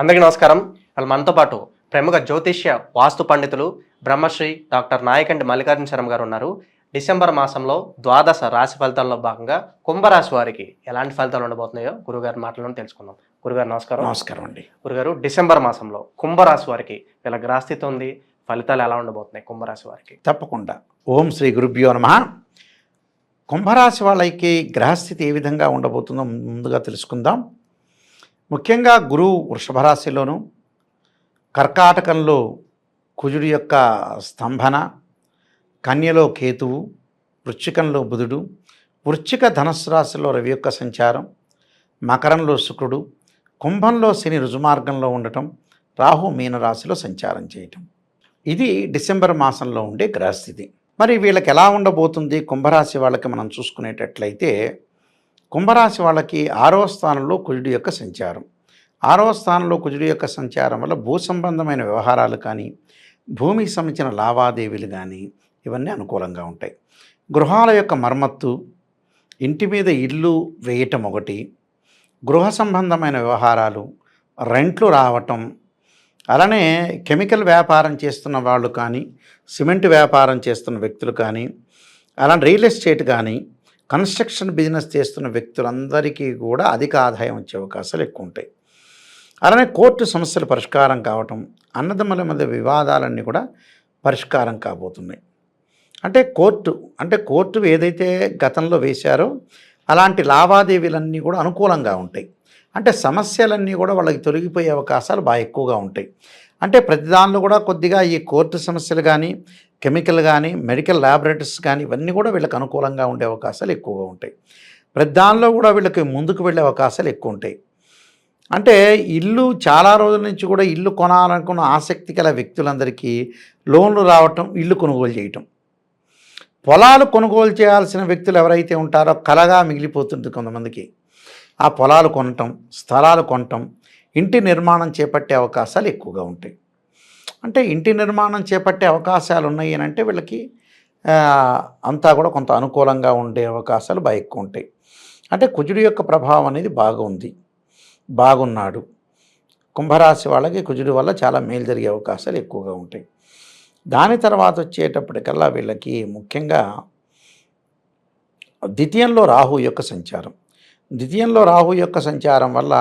అందరికీ నమస్కారం. వాళ్ళు మనతో పాటు ప్రముఖ జ్యోతిష్య వాస్తు పండితులు బ్రహ్మశ్రీ డాక్టర్ నాయకంటి మల్లికార్జున శర్మ గారు ఉన్నారు. డిసెంబర్ మాసంలో ద్వాదశ రాశి ఫలితాల్లో భాగంగా కుంభరాశి వారికి ఎలాంటి ఫలితాలు ఉండబోతున్నాయో గురుగారి మాటలను తెలుసుకుందాం. గురుగారు నమస్కారం. నమస్కారం అండి. గురుగారు డిసెంబర్ మాసంలో కుంభరాశి వారికి వీళ్ళ గ్రాస్థితి ఉంది. ఫలితాలు ఎలా ఉండబోతున్నాయి కుంభరాశి వారికి? తప్పకుండా. ఓం శ్రీ గురుభ్యో నమ. కుంభరాశి వాళ్ళకి గ్రహస్థితి ఏ విధంగా ఉండబోతుందో ముందుగా తెలుసుకుందాం. ముఖ్యంగా గురువు వృషభరాశిలోను కర్కాటకంలో కుజుడి యొక్క స్తంభన కన్యలో కేతువు వృశ్చికంలో బుధుడు వృశ్చిక ధనస్సు రాశిలో రవి యొక్క సంచారం మకరంలో శుక్రుడు కుంభంలో శని రుజుమార్గంలో ఉండటం రాహు మీనరాశిలో సంచారం చేయటం. ఇది డిసెంబర్ మాసంలో ఉండే గ్రహస్థితి. మరి వీళ్ళకి ఎలా ఉండబోతుంది కుంభరాశి వాళ్ళకి మనం చూసుకునేటట్లయితే కుంభరాశి వాళ్ళకి ఆరవ స్థానంలో కుజుడి యొక్క సంచారం. ఆరవ స్థానంలో కుజుడి యొక్క సంచారం వల్ల భూ సంబంధమైన వ్యవహారాలు కానీ భూమికి సంబంధించిన లావాదేవీలు కానీ ఇవన్నీ అనుకూలంగా ఉంటాయి. గృహాల యొక్క మరమ్మత్తు ఇంటి మీద ఇల్లు వేయటం ఒకటి గృహ సంబంధమైన వ్యవహారాలు రెంట్లు రావటం అలానే కెమికల్ వ్యాపారం చేస్తున్న వాళ్ళు కానీ సిమెంట్ వ్యాపారం చేస్తున్న వ్యక్తులు కానీ అలానే రియల్ ఎస్టేట్ కానీ కన్స్ట్రక్షన్ బిజినెస్ చేస్తున్న వ్యక్తులందరికీ కూడా అధిక ఆదాయం వచ్చే అవకాశాలు ఎక్కువ ఉంటాయి అలానే కోర్టు సమస్యలు పరిష్కారం కావటం అన్నదమ్ముల మధ్య వివాదాలన్నీ కూడా పరిష్కారం కాబోతున్నాయి. అంటే కోర్టు అంటే కోర్టు ఏదైతే గతంలో వేశారో అలాంటి లావాదేవీలన్నీ కూడా అనుకూలంగా ఉంటాయి. అంటే సమస్యలన్నీ కూడా వాళ్ళకి తొలగిపోయే అవకాశాలు బాగా ఎక్కువగా ఉంటాయి. అంటే ప్రతి దానిలో కూడా కొద్దిగా ఈ కోర్టు సమస్యలు కానీ కెమికల్ కానీ మెడికల్ ల్యాబొరేటరీస్ కానీ ఇవన్నీ కూడా వీళ్ళకి అనుకూలంగా ఉండే అవకాశాలు ఎక్కువగా ఉంటాయి. ప్రతి దానిలో కూడా వీళ్ళకి ముందుకు వెళ్ళే అవకాశాలు ఎక్కువ ఉంటాయి. అంటే ఇల్లు చాలా రోజుల నుంచి కూడా ఇల్లు కొనాలనుకున్న ఆసక్తి గల వ్యక్తులందరికీ లోన్లు రావటం ఇల్లు కొనుగోలు చేయటం. పొలాలు కొనుగోలు చేయాల్సిన వ్యక్తులు ఎవరైతే ఉంటారో కలగా మిగిలిపోతుంది కొంతమందికి. ఆ పొలాలు కొనటం స్థలాలు కొనటం ఇంటి నిర్మాణం చేపట్టే అవకాశాలు ఎక్కువగా ఉంటాయి. అంటే ఇంటి నిర్మాణం చేపట్టే అవకాశాలు ఉన్నాయి అని అంటే వీళ్ళకి అంతా కూడా కొంత అనుకూలంగా ఉండే అవకాశాలు బాగా ఎక్కువ ఉంటాయి. అంటే కుజుడి యొక్క ప్రభావం అనేది బాగుంది బాగున్నాడు. కుంభరాశి వాళ్ళకి కుజుడి వల్ల చాలా మేలు జరిగే అవకాశాలు ఎక్కువగా ఉంటాయి. దాని తర్వాత వచ్చేటప్పటికల్లా వీళ్ళకి ముఖ్యంగా ద్వితీయంలో రాహు యొక్క సంచారం. ద్వితీయంలో రాహు యొక్క సంచారం వల్ల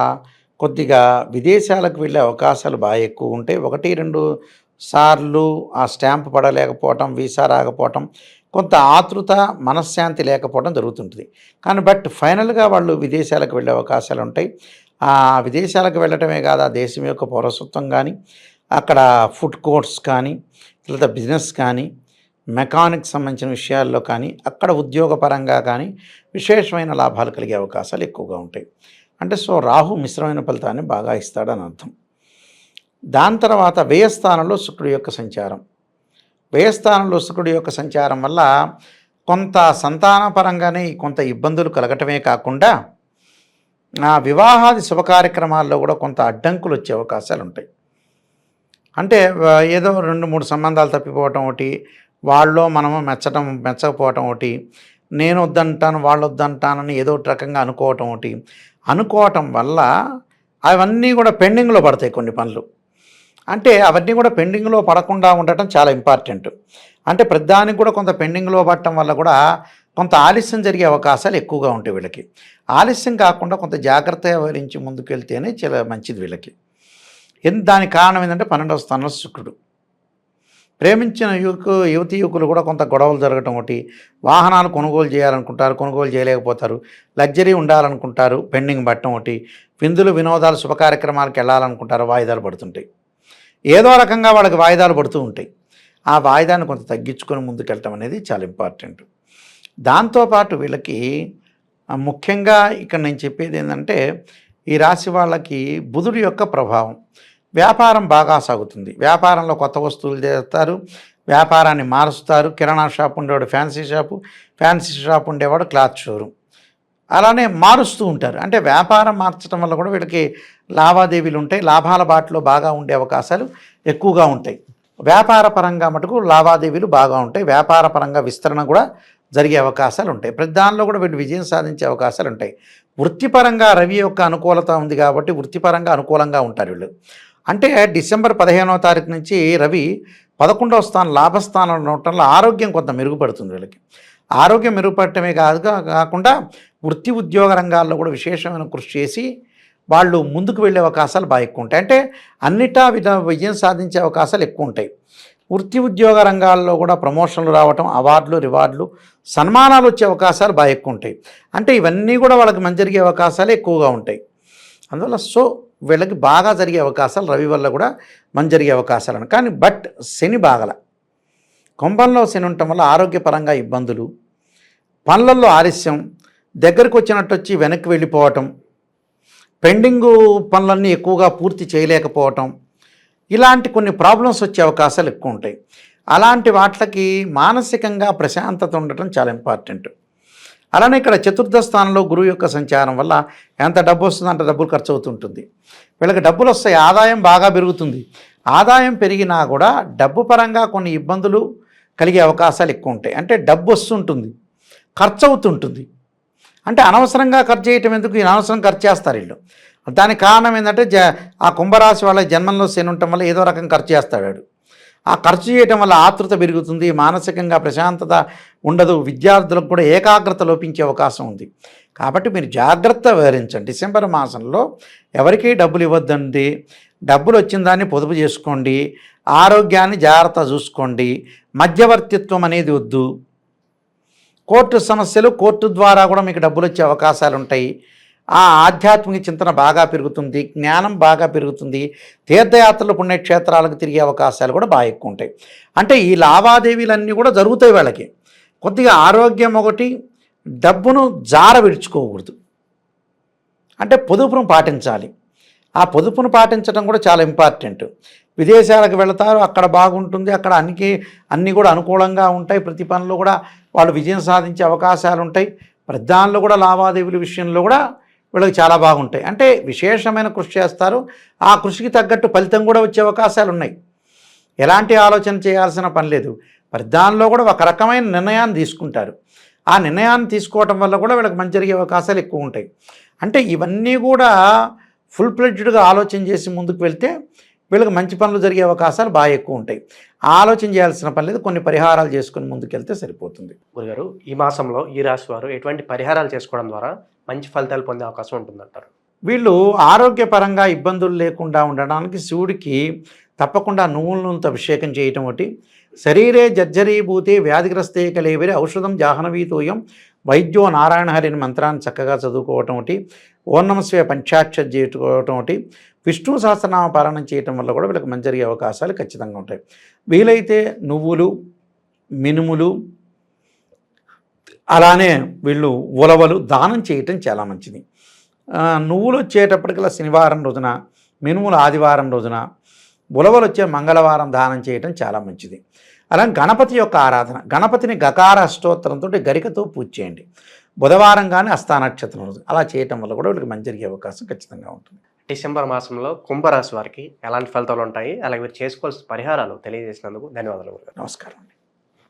కొద్దిగా విదేశాలకు వెళ్ళే అవకాశాలు బాగా ఎక్కువ ఉంటాయి ఒకటి రెండు సార్లు ఆ స్టాంప్ పడలేకపోవటం వీసా రాకపోవటం కొంత ఆతృత మనశ్శాంతి లేకపోవడం జరుగుతుంటుంది. కానీ బట్ ఫైనల్గా వాళ్ళు విదేశాలకు వెళ్ళే అవకాశాలు ఉంటాయి. ఆ విదేశాలకు వెళ్ళటమే కాదు ఆ దేశం యొక్క పౌరసత్వం కానీ అక్కడ ఫుడ్ కోర్ట్స్ కానీ లేదా బిజినెస్ కానీ మెకానిక్ సంబంధించిన విషయాల్లో కానీ అక్కడ ఉద్యోగపరంగా కానీ విశేషమైన లాభాలు కలిగే అవకాశాలు ఎక్కువగా ఉంటాయి. అంటే సో రాహు మిశ్రమైన ఫలితాన్ని బాగా ఇస్తాడని అర్థం. దాని తర్వాత వ్యయస్థానంలో శుక్రుడి యొక్క సంచారం. వ్యయస్థానంలో శుక్రుడి యొక్క సంచారం వల్ల కొంత సంతానపరంగానే కొంత ఇబ్బందులు కలగటమే కాకుండా ఆ వివాహాది శుభ కార్యక్రమాల్లో కూడా కొంత అడ్డంకులు వచ్చే అవకాశాలు ఉంటాయి. అంటే ఏదో రెండు మూడు సంబంధాలు తప్పిపోవటం ఒకటి వాళ్ళు మనము మెచ్చటం మెచ్చకపోవటం ఒకటి నేను వద్దంటాను వాళ్ళు వద్దంటానని ఏదో ఒక రకంగా అనుకోవటం ఒకటి అనుకోవటం వల్ల అవన్నీ కూడా పెండింగ్లో పడతాయి కొన్ని పనులు. అంటే అవన్నీ కూడా పెండింగ్లో పడకుండా ఉండటం చాలా ఇంపార్టెంట్. అంటే ప్రతిదానికి కూడా కొంత పెండింగ్లో పడటం వల్ల కూడా కొంత ఆలస్యం జరిగే అవకాశాలు ఎక్కువగా ఉంటాయి వీళ్ళకి. ఆలస్యం కాకుండా కొంత జాగ్రత్త వ్యవహరించి ముందుకు వెళ్తేనే చాలా మంచిది వీళ్ళకి. ఎందు దానికి కారణం ఏంటంటే పన్నెండవ స్థానంలో శుక్రుడు. ప్రేమించిన యువకు యువతి యువకులు కూడా కొంత గొడవలు జరగటం ఒకటి. వాహనాలు కొనుగోలు చేయాలనుకుంటారు కొనుగోలు చేయలేకపోతారు. లగ్జరీ ఉండాలనుకుంటారు పెండింగ్ పట్టడం ఒకటి. విందులు వినోదాలు శుభ కార్యక్రమాలకు వెళ్ళాలనుకుంటారు వాయిదాలు పడుతుంటాయి. ఏదో రకంగా వాళ్ళకి వాయిదాలు పడుతూ ఉంటాయి. ఆ వాయిదాన్ని కొంత తగ్గించుకొని ముందుకెళ్ళటం అనేది చాలా ఇంపార్టెంట్. దాంతోపాటు వీళ్ళకి ముఖ్యంగా ఇక్కడ నేను చెప్పేది ఏంటంటే ఈ రాశి వాళ్ళకి బుధుడి యొక్క ప్రభావం. వ్యాపారం బాగా సాగుతుంది. వ్యాపారంలో కొత్త వస్తువులు చేస్తారు. వ్యాపారాన్ని మారుస్తారు. కిరాణా షాప్ ఉండేవాడు ఫ్యాన్సీ షాపు ఫ్యాన్సీ షాప్ ఉండేవాడు క్లాత్ షోరూమ్. అలానే మారుస్తూ ఉంటారు. అంటే వ్యాపారం మార్చడం వల్ల కూడా వీళ్ళకి లావాదేవీలు ఉంటాయి. లాభాల బాటలో బాగా ఉండే అవకాశాలు ఎక్కువగా ఉంటాయి. వ్యాపార పరంగా మటుకు లావాదేవీలు బాగా ఉంటాయి. వ్యాపార పరంగా విస్తరణ కూడా జరిగే అవకాశాలు ఉంటాయి. ప్రతి దానిలో కూడా వీళ్ళు విజయం సాధించే అవకాశాలు ఉంటాయి. వృత్తిపరంగా రవి యొక్క అనుకూలత ఉంది కాబట్టి వృత్తిపరంగా అనుకూలంగా ఉంటారు వీళ్ళు. అంటే డిసెంబర్ పదిహేనవ తారీఖు నుంచి రవి పదకొండవ స్థానం లాభస్థానంలో వల్ల ఆరోగ్యం కొంత మెరుగుపడుతుంది వీళ్ళకి. ఆరోగ్యం మెరుగుపడటమే కాదు కాకుండా వృత్తి ఉద్యోగ రంగాల్లో కూడా విశేషమైన కృషి చేసి వాళ్ళు ముందుకు వెళ్ళే అవకాశాలు బాగా ఎక్కువ ఉంటాయి. అంటే అన్నిటా విధ విజయం సాధించే అవకాశాలు ఎక్కువ ఉంటాయి. వృత్తి ఉద్యోగ రంగాల్లో కూడా ప్రమోషన్లు రావటం అవార్డులు రివార్డులు సన్మానాలు వచ్చే అవకాశాలు బాగా ఎక్కువ ఉంటాయి. అంటే ఇవన్నీ కూడా వాళ్ళకి మంచి జరిగే అవకాశాలు ఎక్కువగా ఉంటాయి. అందువల్ల సో వీళ్ళకి బాగా జరిగే అవకాశాలు రవి వల్ల కూడా మంచి జరిగే అవకాశాలు కానీ బట్ శని బాగల. కుంభంలో శని ఉండటం వల్ల ఆరోగ్యపరంగా ఇబ్బందులు. పనులలో ఆలస్యం. దగ్గరకు వచ్చినట్టు వచ్చి వెనక్కి వెళ్ళిపోవటం. పెండింగు పనులన్నీ ఎక్కువగా పూర్తి చేయలేకపోవటం. ఇలాంటి కొన్ని ప్రాబ్లమ్స్ వచ్చే అవకాశాలు ఎక్కువ ఉంటాయి. అలాంటి వాటికి మానసికంగా ప్రశాంతత ఉండటం చాలా ఇంపార్టెంట్. అలానే ఇక్కడ చతుర్థ స్థానంలో గురువు యొక్క సంచారం వల్ల ఎంత డబ్బు వస్తుందో అంత డబ్బులు ఖర్చు అవుతుంటుంది. వీళ్ళకి డబ్బులు వస్తాయి ఆదాయం బాగా పెరుగుతుంది. ఆదాయం పెరిగినా కూడా డబ్బు పరంగా కొన్ని ఇబ్బందులు కలిగే అవకాశాలు ఎక్కువ ఉంటాయి. అంటే డబ్బు వస్తుంటుంది ఖర్చు అవుతుంటుంది. అంటే అనవసరంగా ఖర్చు చేయటం ఎందుకు? అనవసరం ఖర్చు చేస్తారు వీళ్ళు. దానికి కారణం ఏంటంటే జ ఆ కుంభరాశి వాళ్ళ జన్మంలో శని ఉండటం వల్ల ఏదో రకం ఖర్చు చేస్తాడు ఆ ఖర్చు చేయటం వల్ల ఆతృత పెరుగుతుంది మానసికంగా ప్రశాంతత ఉండదు విద్యార్థులకు కూడా ఏకాగ్రత లోపించే అవకాశం ఉంది. కాబట్టి మీరు జాగ్రత్త వివరించండి డిసెంబర్ మాసంలో ఎవరికీ డబ్బులు ఇవ్వద్దండి. డబ్బులు వచ్చిన దాన్ని పొదుపు చేసుకోండి. ఆరోగ్యాన్ని జాగ్రత్త చూసుకోండి. మధ్యవర్తిత్వం అనేది వద్దు. కోర్టు సమస్యలు కోర్టు ద్వారా కూడా మీకు డబ్బులు వచ్చే అవకాశాలు ఉంటాయి. ఆ ఆధ్యాత్మిక చింతన బాగా పెరుగుతుంది జ్ఞానం బాగా పెరుగుతుంది తీర్థయాత్రలు పుణ్యక్షేత్రాలకు తిరిగే అవకాశాలు కూడా బాగా ఎక్కువ ఉంటాయి. అంటే ఈ లావాదేవీలన్నీ కూడా జరుగుతాయి వాళ్ళకి. కొద్దిగా ఆరోగ్యం ఒకటి డబ్బును జార విడుచుకోకూడదు. అంటే పొదుపును పాటించాలి. ఆ పొదుపును పాటించడం కూడా చాలా ఇంపార్టెంట్. విదేశాలకు వెళతారు అక్కడ బాగుంటుంది అక్కడ అన్ని అన్నీ కూడా అనుకూలంగా ఉంటాయి. ప్రతి పనిలో కూడా వాళ్ళు విజయం సాధించే అవకాశాలు ఉంటాయి. ప్రతి దానిలో కూడా లావాదేవీల విషయంలో కూడా వీళ్ళకి చాలా బాగుంటాయి. అంటే విశేషమైన కృషి చేస్తారు. ఆ కృషికి తగ్గట్టు ఫలితం కూడా వచ్చే అవకాశాలు ఉన్నాయి. ఎలాంటి ఆలోచన చేయాల్సిన పని లేదు. మరి దానిలో కూడా ఒక రకమైన నిర్ణయాన్ని తీసుకుంటారు. ఆ నిర్ణయాన్ని తీసుకోవటం వల్ల కూడా వీళ్ళకి మంచి జరిగే అవకాశాలు ఎక్కువ ఉంటాయి. అంటే ఇవన్నీ కూడా ఫుల్ ఫ్లెడ్జ్డ్గా ఆలోచన చేసి ముందుకు వెళ్తే వీళ్ళకి మంచి పనులు జరిగే అవకాశాలు బాగా ఎక్కువ ఉంటాయి. ఆలోచన చేయాల్సిన పని లేదు కొన్ని పరిహారాలు చేసుకొని ముందుకెళ్తే సరిపోతుంది. గురుగారు ఈ మాసంలో ఈ రాశి వారు ఎటువంటి పరిహారాలు చేసుకోవడం ద్వారా మంచి ఫలితాలు పొందే అవకాశం ఉంటుందంటారు? వీళ్ళు ఆరోగ్యపరంగా ఇబ్బందులు లేకుండా ఉండడానికి శివుడికి తప్పకుండా నువ్వుల నూనెతో అభిషేకం చేయటం ఒకటి. శరీరే జర్జరీభూతే వ్యాధిగ్రస్తే కలేవరి ఔషధం జాహ్నవీతోయం వైద్యో నారాయణ హరిని మంత్రాన్ని చక్కగా చదువుకోవటం ఒకటి ఓం స్వయ పంచాక్షర్ చేసుకోవటం ఒకటి విష్ణు సహస్రనామ పారాయణం చేయటం వల్ల కూడా వీళ్ళకి మంచి జరిగే అవకాశాలు ఖచ్చితంగా ఉంటాయి. వీలైతే నువ్వులు మినుములు అలానే వీళ్ళు ఉలవలు దానం చేయటం చాలా మంచిది. నువ్వులు వచ్చేటప్పటికల్లా శనివారం రోజున మినుములు ఆదివారం రోజున ఉలవలు వచ్చే మంగళవారం దానం చేయటం చాలా మంచిది. అలాగే గణపతి యొక్క ఆరాధన గణపతిని గకార అష్టోత్తరంతో గరికతో పూజ చేయండి. బుధవారం కానీ అస్థా నక్షత్రం రోజు అలా చేయటం వల్ల కూడా వీళ్ళకి మంచి జరిగే అవకాశం ఖచ్చితంగా ఉంటుంది. డిసెంబర్ మాసంలో కుంభరాశి వారికి ఎలాంటి ఫలితాలు ఉంటాయి? అలాగే మీరు చేసుకోవాల్సిన పరిహారాలు తెలియజేసినందుకు ధన్యవాదాలు నమస్కారం